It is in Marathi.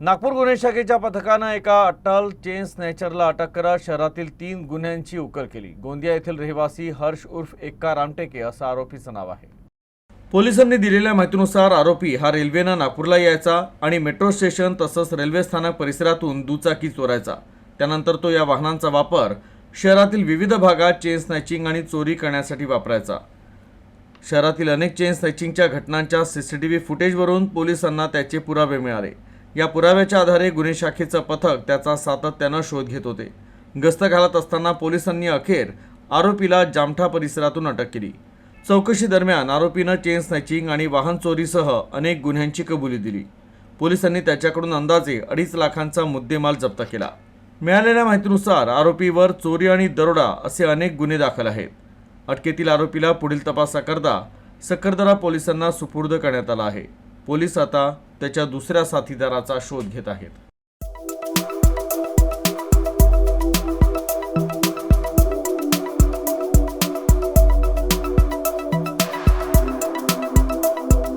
नागपूर गुन्हे शाखेच्या पथकानं एका अट्टाल चेन स्नॅचरला अटक करत शहरातील तीन गुन्ह्यांची उकल केली. गोंदिया येथील रहिवासी हर्ष उर्फ एक्का रामटेके असं आरोपीचं नाव आहे. पोलिसांनी दिलेल्या माहितीनुसार आरोपी हा रेल्वेनं नागपूरला यायचा आणि मेट्रो स्टेशन तसंच रेल्वे स्थानक परिसरातून दुचाकी चोरायचा. त्यानंतर तो या वाहनांचा वापर शहरातील विविध भागात चेन स्नॅचिंग आणि चोरी करण्यासाठी वापरायचा. शहरातील अनेक चेन स्नॅचिंगच्या घटनांच्या सीसीटीव्ही फुटेजवरून पोलिसांना त्याचे पुरावे मिळाले. या पुराव्याच्या आधारे गुन्हे शाखेचं पथक त्याचा सातत्यानं शोध घेत होते. गस्त घालत असताना पोलिसांनी अखेर आरोपीला जामठा परिसरातून अटक केली. चौकशी दरम्यान आरोपीनं चेन स्नॅचिंग आणि वाहन चोरीसह अनेक गुन्ह्यांची कबुली दिली. पोलिसांनी त्याच्याकडून अंदाजे अडीच लाखांचा मुद्देमाल जप्त केला. मिळालेल्या माहितीनुसार आरोपीवर चोरी आणि दरोडा असे अनेक गुन्हे दाखल आहेत. अटकेतील आरोपीला पुढील तपासाकरता सक्करदरा पोलिसांना सुपूर्द करण्यात आला आहे. पोलीस आता त्याच्या दुसऱ्या साथीदाराचा शोध घेत आहेत.